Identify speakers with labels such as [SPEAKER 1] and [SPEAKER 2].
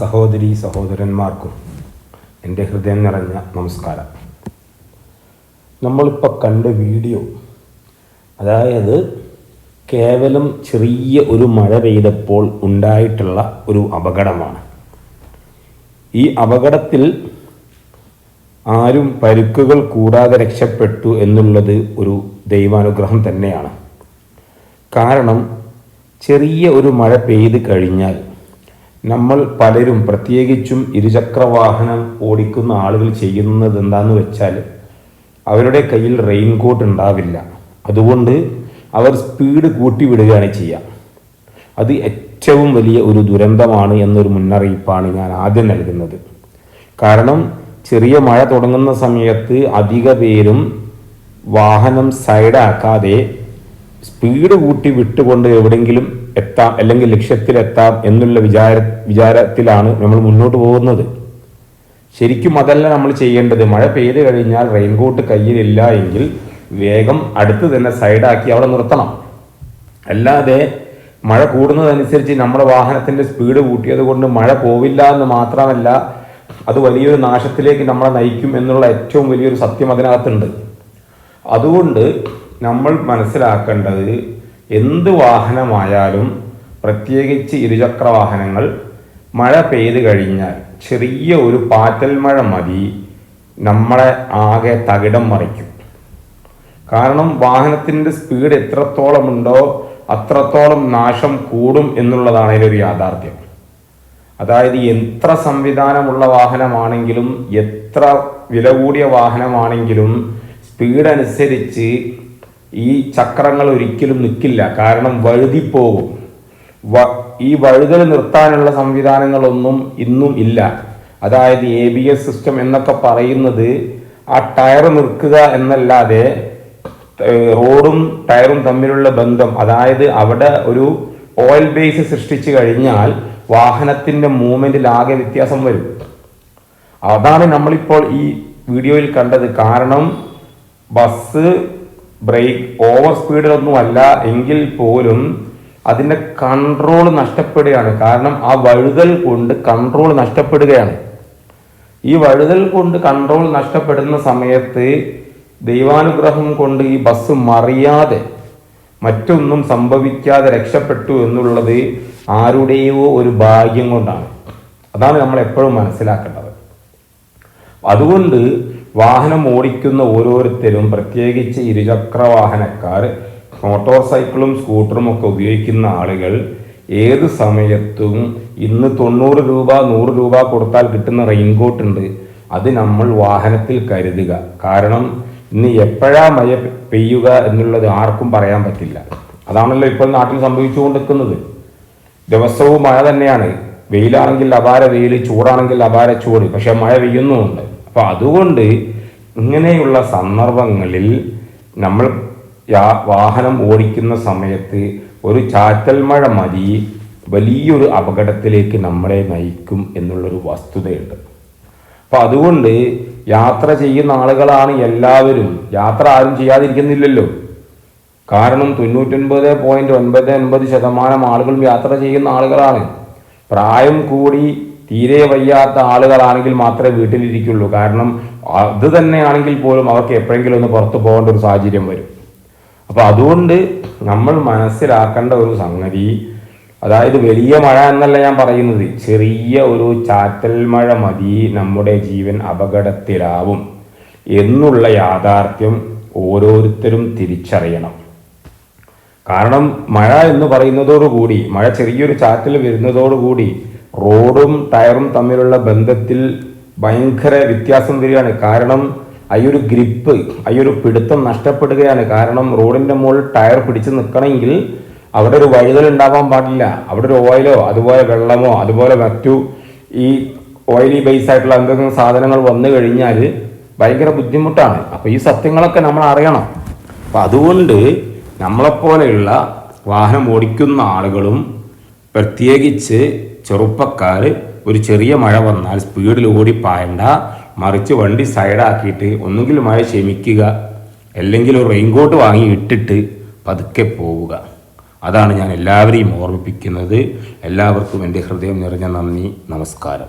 [SPEAKER 1] സഹോദരി സഹോദരന്മാർക്കും എന്റെ ഹൃദയം നിറഞ്ഞ നമസ്കാരം. നമ്മളിപ്പോൾ കണ്ട വീഡിയോ അതായത് കേവലം ചെറിയ ഒരു മഴ പെയ്തപ്പോൾ ഉണ്ടായിട്ടുള്ള ഒരു അപകടമാണ്. ഈ അപകടത്തിൽ ആരും പരുക്കുകൾ കൂടാതെ രക്ഷപ്പെട്ടു എന്നുള്ളത് ഒരു ദൈവാനുഗ്രഹം തന്നെയാണ്. കാരണം ചെറിയ ഒരു മഴ പെയ്ത് കഴിഞ്ഞാൽ നമ്മൾ പലരും പ്രത്യേകിച്ചും ഇരുചക്രവാഹനം ഓടിക്കുന്ന ആളുകൾ ചെയ്യുന്നത് എന്താന്ന് വെച്ചാൽ അവരുടെ കയ്യിൽ റെയിൻകോട്ട് ഉണ്ടാവില്ല. അതുകൊണ്ട് അവർ സ്പീഡ് കൂട്ടി വിടുകയാണ് ചെയ്യുക. അത് ഏറ്റവും വലിയ ഒരു ദുരന്തമാണ് എന്നൊരു മുന്നറിയിപ്പാണ് ഞാൻ ആദ്യം നൽകുന്നത്. കാരണം ചെറിയ മഴ തുടങ്ങുന്ന സമയത്ത് അധിക പേരും വാഹനം സൈഡാക്കാതെ സ്പീഡ് കൂട്ടി വിട്ടുകൊണ്ട് എവിടെയെങ്കിലും എത്താം അല്ലെങ്കിൽ ലക്ഷ്യത്തിലെത്താം എന്നുള്ള വിചാര വിചാരത്തിലാണ് നമ്മൾ മുന്നോട്ട് പോകുന്നത്. ശരിക്കും അതല്ല നമ്മൾ ചെയ്യേണ്ടത്. മഴ പെയ്ത് കഴിഞ്ഞാൽ റെയിൻകോട്ട് കയ്യിലില്ല എങ്കിൽ വേഗം അടുത്ത് തന്നെ സൈഡാക്കി അവിടെ നിർത്തണം. അല്ലാതെ മഴ കൂടുന്നതനുസരിച്ച് നമ്മുടെ വാഹനത്തിന്റെ സ്പീഡ് കൂട്ടിയത് കൊണ്ട് മഴ പോവില്ല എന്ന് മാത്രമല്ല അത് വലിയൊരു നാശത്തിലേക്ക് നമ്മളെ നയിക്കും എന്നുള്ള ഏറ്റവും വലിയൊരു സത്യം അതിനകത്തുണ്ട്. അതുകൊണ്ട് നമ്മൾ മനസ്സിലാക്കേണ്ടത് എന്ത് വാഹനമായാലും പ്രത്യേകിച്ച് ഇരുചക്ര വാഹനങ്ങൾ മഴ പെയ്ത് കഴിഞ്ഞാൽ ചെറിയ ഒരു പാറ്റൽ മഴ മതി നമ്മളെ ആകെ തകിടം മറിക്കും. കാരണം വാഹനത്തിന്റെ സ്പീഡ് എത്രത്തോളം ഉണ്ടോ അത്രത്തോളം നാശം കൂടും എന്നുള്ളതാണ് അതിലൊരു യാഥാർത്ഥ്യം. അതായത് എത്ര സംവിധാനമുള്ള വാഹനമാണെങ്കിലും എത്ര വില കൂടിയ വാഹനമാണെങ്കിലും സ്പീഡ് അനുസരിച്ച് ഈ ചക്രങ്ങൾ ഒരിക്കലും നിൽക്കില്ല കാരണം വഴുതിപ്പോകും ഈ വഴുതൽ നിർത്താനുള്ള സംവിധാനങ്ങളൊന്നും ഇന്നും ഇല്ല. അതായത് എ ബി എസ് സിസ്റ്റം എന്നൊക്കെ പറയുന്നത് ആ ടയർ നിർക്കുക എന്നല്ലാതെ റോഡും ടയറും തമ്മിലുള്ള ബന്ധം അതായത് അവിടെ ഒരു ഓയിൽ ബേസ് സൃഷ്ടിച്ചു കഴിഞ്ഞാൽ വാഹനത്തിന്റെ മൂവ്മെന്റിൽ ആകെ വ്യത്യാസം വരും. അതാണ് നമ്മളിപ്പോൾ ഈ വീഡിയോയിൽ കണ്ടത്. കാരണം ബസ് ബ്രേക്ക് ഓവർ സ്പീഡിലൊന്നും അല്ല എങ്കിൽ പോലും അതിന്റെ കൺട്രോൾ നഷ്ടപ്പെടുകയാണ്. കാരണം ആ വഴുതൽ കൊണ്ട് കൺട്രോൾ നഷ്ടപ്പെടുകയാണ്. ഈ വഴുതൽ കൊണ്ട് കൺട്രോൾ നഷ്ടപ്പെടുന്ന സമയത്ത് ദൈവാനുഗ്രഹം കൊണ്ട് ഈ ബസ് മറിയാതെ മറ്റൊന്നും സംഭവിക്കാതെ രക്ഷപ്പെട്ടു എന്നുള്ളത് ആരുടെയോ ഒരു ഭാഗ്യം കൊണ്ടാണ്. അതാണ് നമ്മൾ എപ്പോഴും മനസ്സിലാക്കേണ്ടത്. അതുകൊണ്ട് വാഹനം ഓടിക്കുന്ന ഓരോരുത്തരും പ്രത്യേകിച്ച് ഇരുചക്ര വാഹനക്കാർ മോട്ടോർ സൈക്കിളും സ്കൂട്ടറും ഒക്കെ ഉപയോഗിക്കുന്ന ആളുകൾ ഏത് സമയത്തും ഇന്ന് തൊണ്ണൂറ് രൂപ നൂറ് രൂപ കൊടുത്താൽ കിട്ടുന്ന റെയിൻകോട്ട് ഉണ്ട്. അത് നമ്മൾ വാഹനത്തിൽ കരുതുക. കാരണം ഇന്ന് എപ്പോഴാ മഴ പെയ്യുക എന്നുള്ളത് ആർക്കും പറയാൻ പറ്റില്ല. അതാണല്ലോ ഇപ്പോൾ നാട്ടിൽ സംഭവിച്ചുകൊണ്ടിരിക്കുന്നത്. ദിവസവും മഴ തന്നെയാണ്. വെയിലാണെങ്കിൽ അപാര വെയിൽ ചൂടാണെങ്കിൽ അപാര ചൂട്. പക്ഷെ മഴ പെയ്യുന്നുമുണ്ട്. അപ്പൊ അതുകൊണ്ട് ഇങ്ങനെയുള്ള സന്ദർഭങ്ങളിൽ നമ്മൾ വാഹനം ഓടിക്കുന്ന സമയത്ത് ഒരു ചാറ്റൽ മഴ മതി വലിയൊരു അപകടത്തിലേക്ക് നമ്മളെ നയിക്കും എന്നുള്ളൊരു വസ്തുതയുണ്ട്. അപ്പൊ അതുകൊണ്ട് യാത്ര ചെയ്യുന്ന ആളുകളാണ് എല്ലാവരും. യാത്ര ആരും ചെയ്യാതിരിക്കുന്നില്ലല്ലോ. കാരണം തൊണ്ണൂറ്റൊൻപത് പോയിന്റ് ഒൻപത് ഒൻപത് ശതമാനം ആളുകളും യാത്ര ചെയ്യുന്ന ആളുകളാണ്. പ്രായം കൂടി തീരെ വയ്യാത്ത ആളുകളാണെങ്കിൽ മാത്രമേ വീട്ടിലിരിക്കുള്ളൂ. കാരണം അത് തന്നെയാണെങ്കിൽ പോലും അവർക്ക് എപ്പോഴെങ്കിലും ഒന്ന് പുറത്തു പോകേണ്ട ഒരു സാഹചര്യം വരും. അപ്പൊ അതുകൊണ്ട് നമ്മൾ മനസ്സിലാക്കേണ്ട ഒരു സംഗതി അതായത് വലിയ മഴ എന്നല്ല ഞാൻ പറയുന്നത് ചെറിയ ഒരു ചാറ്റൽ മഴ മതി നമ്മുടെ ജീവൻ അപകടത്തിലാവും എന്നുള്ള യാഥാർത്ഥ്യം ഓരോരുത്തരും തിരിച്ചറിയണം. കാരണം മഴ എന്ന് പറയുന്നതോടുകൂടി മഴ ചെറിയൊരു ചാറ്റൽ വരുന്നതോടുകൂടി റോഡും ടയറും തമ്മിലുള്ള ബന്ധത്തിൽ ഭയങ്കര വ്യത്യാസം വരികയാണ്. കാരണം ആ ഒരു ഗ്രിപ്പ് ആ ഒരു പിടുത്തം നഷ്ടപ്പെടുകയാണ്. കാരണം റോഡിന്റെ മുകളിൽ ടയർ പിടിച്ച് നിൽക്കണമെങ്കിൽ അവിടെ ഒരു വഴുതൽ ഉണ്ടാവാൻ പാടില്ല. അവിടെ ഒരു ഓയിലോ അതുപോലെ വെള്ളമോ അതുപോലെ മറ്റു ഈ ഓയിലി ബേസ് ആയിട്ടുള്ള എന്തെങ്കിലും സാധനങ്ങൾ വന്നു കഴിഞ്ഞാൽ ഭയങ്കര ബുദ്ധിമുട്ടാണ്. അപ്പോൾ ഈ സത്യങ്ങളൊക്കെ നമ്മൾ അറിയണം. അപ്പൊ അതുകൊണ്ട് നമ്മളെപ്പോലെയുള്ള വാഹനം ഓടിക്കുന്ന ആളുകളും പ്രത്യേകിച്ച് ചെറുപ്പക്കാർ ഒരു ചെറിയ മഴ വന്നാൽ സ്പീഡിൽ ഓടി പായണ്ട. മറിച്ച് വണ്ടി സൈഡാക്കിയിട്ട് ഒന്നുകിൽ മഴ ക്ഷമിക്കുക. അല്ലെങ്കിൽ ഒരു റെയിൻകോട്ട് വാങ്ങി ഇട്ടിട്ട് പതുക്കെ പോവുക. അതാണ് ഞാൻ എല്ലാവരെയും ഓർമ്മിപ്പിക്കുന്നത്. എല്ലാവർക്കും എന്റെ ഹൃദയം നിറഞ്ഞ നന്ദി. നമസ്കാരം.